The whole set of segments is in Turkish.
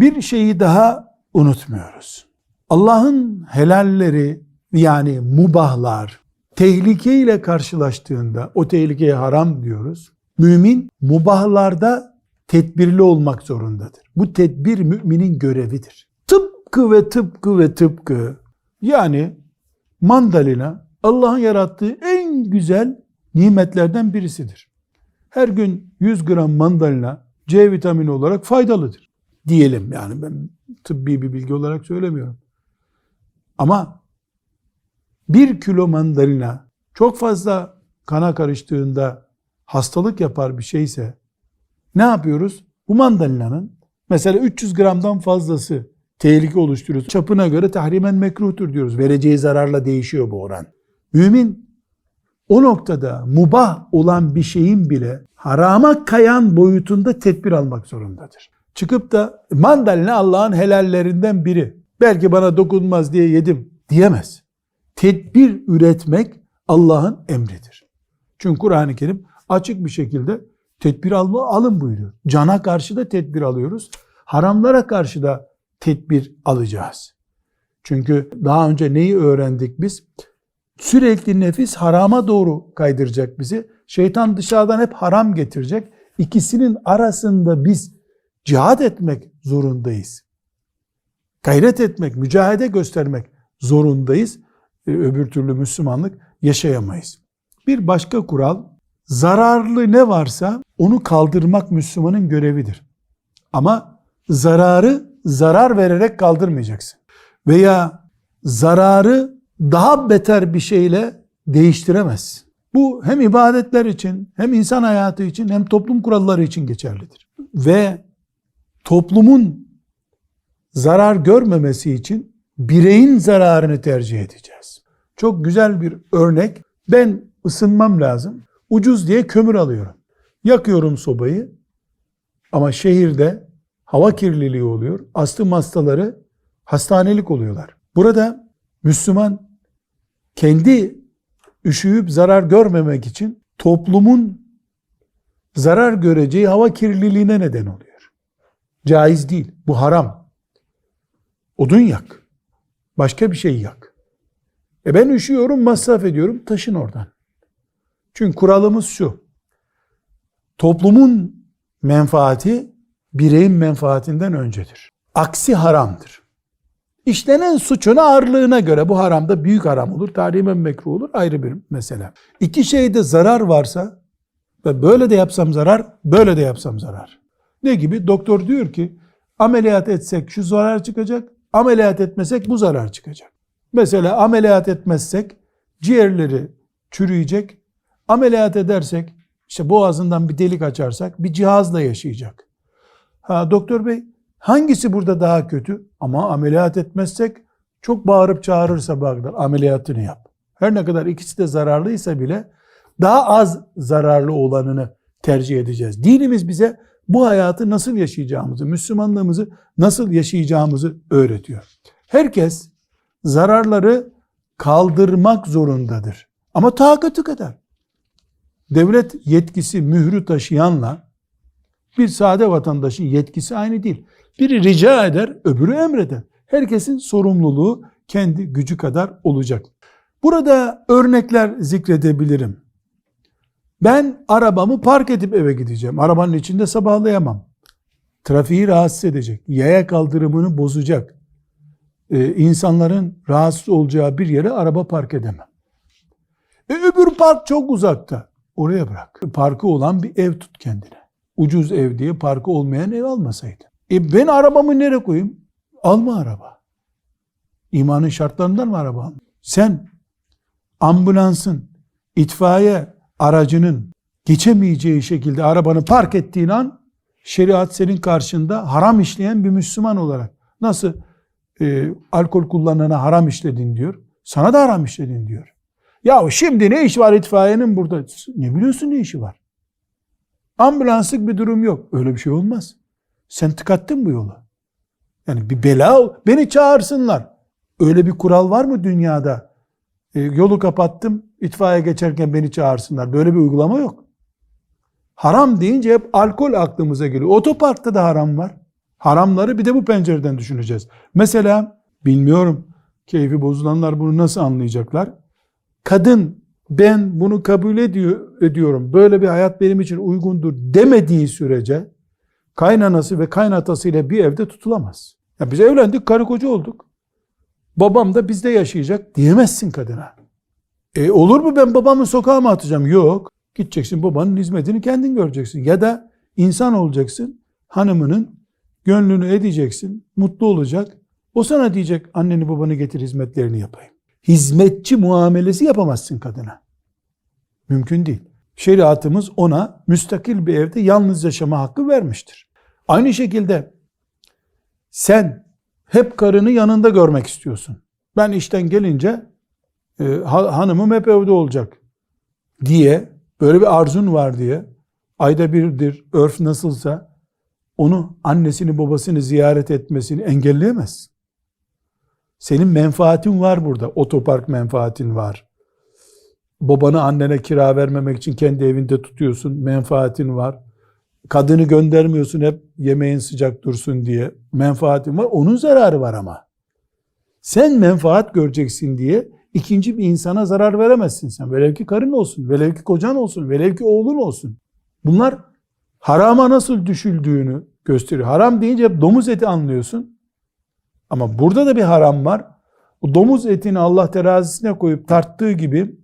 Bir şeyi daha unutmuyoruz. Allah'ın helalleri yani mubahlar tehlikeyle karşılaştığında o tehlikeye haram diyoruz. Mümin mubahlarda tedbirli olmak zorundadır. Bu tedbir müminin görevidir. Tıpkı ve tıpkı ve tıpkı yani mandalina Allah'ın yarattığı en güzel nimetlerden birisidir. Her gün 100 gram mandalina C vitamini olarak faydalıdır. Diyelim yani ben tıbbi bir bilgi olarak söylemiyorum. Ama bir kilo mandalina çok fazla kana karıştığında hastalık yapar bir şeyse ne yapıyoruz? Bu mandalinanın mesela 300 gramdan fazlası tehlike oluşturuyor. Çapına göre tahrimen mekruhtur diyoruz. Vereceği zararla değişiyor bu oran. Mümin o noktada mubah olan bir şeyin bile harama kayan boyutunda tedbir almak zorundadır. Çıkıp da mandalina Allah'ın helallerinden biri. Belki bana dokunmaz diye yedim diyemez. Tedbir üretmek Allah'ın emridir. Çünkü Kur'an-ı Kerim açık bir şekilde tedbir alma, alın buyuruyor. Cana karşı da tedbir alıyoruz. Haramlara karşı da tedbir alacağız. Çünkü daha önce neyi öğrendik biz? Sürekli nefis harama doğru kaydıracak bizi. Şeytan dışarıdan hep haram getirecek. İkisinin arasında biz cihad etmek zorundayız. Gayret etmek, mücadele göstermek zorundayız. Ee, öbür türlü Müslümanlık yaşayamayız. Bir başka kural, zararlı ne varsa onu kaldırmak Müslümanın görevidir. Ama zararı zarar vererek kaldırmayacaksın. Veya zararı daha beter bir şeyle değiştiremezsin. Bu hem ibadetler için, hem insan hayatı için, hem toplum kuralları için geçerlidir. Ve toplumun zarar görmemesi için bireyin zararını tercih edeceğiz. Çok güzel bir örnek. Ben ısınmam lazım. Ucuz diye kömür alıyorum. Yakıyorum sobayı. Ama şehirde hava kirliliği oluyor. Astım hastaları hastanelik oluyorlar. Burada Müslüman kendi üşüyüp zarar görmemek için toplumun zarar göreceği hava kirliliğine neden oluyor. Caiz değil. Bu haram. Odun yak. Başka bir şey yak. E ben üşüyorum, masraf ediyorum. Taşın oradan. Çünkü kuralımız şu. Toplumun menfaati bireyin menfaatinden öncedir. Aksi haramdır. İşlenen suçun ağırlığına göre bu haramda büyük haram olur, tahrimen mekruh olur ayrı bir mesele. İki şeyde zarar varsa ve böyle de yapsam zarar, böyle de yapsam zarar. Ne gibi? Doktor diyor ki ameliyat etsek şu zarar çıkacak, ameliyat etmesek bu zarar çıkacak. Mesela ameliyat etmezsek ciğerleri çürüyecek, ameliyat edersek işte boğazından bir delik açarsak bir cihazla yaşayacak. Ha doktor bey hangisi burada daha kötü? Ama ameliyat etmezsek çok bağırıp çağırırsa bağırır ameliyatını yap. Her ne kadar ikisi de zararlıysa bile daha az zararlı olanını tercih edeceğiz. Dinimiz bize bu hayatı nasıl yaşayacağımızı, Müslümanlığımızı nasıl yaşayacağımızı öğretiyor. Herkes zararları kaldırmak zorundadır. Ama takatı kadar. Devlet yetkisi mührü taşıyanla bir sade vatandaşın yetkisi aynı değil. Biri rica eder, öbürü emreder. Herkesin sorumluluğu kendi gücü kadar olacak. Burada örnekler zikredebilirim. Ben arabamı park edip eve gideceğim. Arabanın içinde sabahlayamam. Trafiği rahatsız edecek. Yaya kaldırımını bozacak. Ee, insanların rahatsız olacağı bir yere araba park edemem. E, öbür park çok uzakta. Oraya bırak. Parkı olan bir ev tut kendine. Ucuz ev diye parkı olmayan ev almasaydın. E ben arabamı nereye koyayım? Alma araba. İmanın şartlarından mı araba? Sen ambulansın, itfaiye aracının geçemeyeceği şekilde arabanı park ettiğin an şeriat senin karşında haram işleyen bir Müslüman olarak nasıl e, alkol kullanana haram işledin diyor. Sana da haram işledin diyor. Ya şimdi ne iş var itfaiyenin burada? Ne biliyorsun ne işi var? Ambulanslık bir durum yok. Öyle bir şey olmaz. Sen tıkattın bu yola. Yani bir bela, beni çağırsınlar. Öyle bir kural var mı dünyada? E, yolu kapattım, itfaiye geçerken beni çağırsınlar. Böyle bir uygulama yok. Haram deyince hep alkol aklımıza geliyor. Otoparkta da haram var. Haramları bir de bu pencereden düşüneceğiz. Mesela bilmiyorum keyfi bozulanlar bunu nasıl anlayacaklar? Kadın ben bunu kabul ediyor, ediyorum. Böyle bir hayat benim için uygundur demediği sürece kaynanası ve kaynatasıyla bir evde tutulamaz. Ya biz evlendik, karı koca olduk. Babam da bizde yaşayacak diyemezsin kadına. E olur mu ben babamı sokağa mı atacağım? Yok. Gideceksin babanın hizmetini kendin göreceksin. Ya da insan olacaksın. Hanımının gönlünü edeceksin. Mutlu olacak. O sana diyecek anneni babanı getir hizmetlerini yapayım. Hizmetçi muamelesi yapamazsın kadına. Mümkün değil. Şeriatımız ona müstakil bir evde yalnız yaşama hakkı vermiştir. Aynı şekilde sen hep karını yanında görmek istiyorsun. Ben işten gelince e, ha- hanımım hep evde olacak diye böyle bir arzun var diye ayda birdir örf nasılsa onu annesini babasını ziyaret etmesini engelleyemezsin. Senin menfaatin var burada. Otopark menfaatin var. Babanı annene kira vermemek için kendi evinde tutuyorsun. Menfaatin var. Kadını göndermiyorsun hep yemeğin sıcak dursun diye. Menfaatin var. Onun zararı var ama. Sen menfaat göreceksin diye ikinci bir insana zarar veremezsin sen. Velev ki karın olsun, velev ki kocan olsun, velev ki oğlun olsun. Bunlar harama nasıl düşüldüğünü gösteriyor. Haram deyince hep domuz eti anlıyorsun. Ama burada da bir haram var. O domuz etini Allah terazisine koyup tarttığı gibi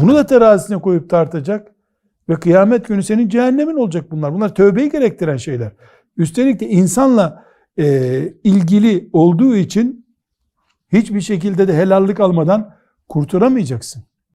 bunu da terazisine koyup tartacak ve kıyamet günü senin cehennemin olacak bunlar. Bunlar tövbeyi gerektiren şeyler. Üstelik de insanla e, ilgili olduğu için hiçbir şekilde de helallik almadan kurtaramayacaksın.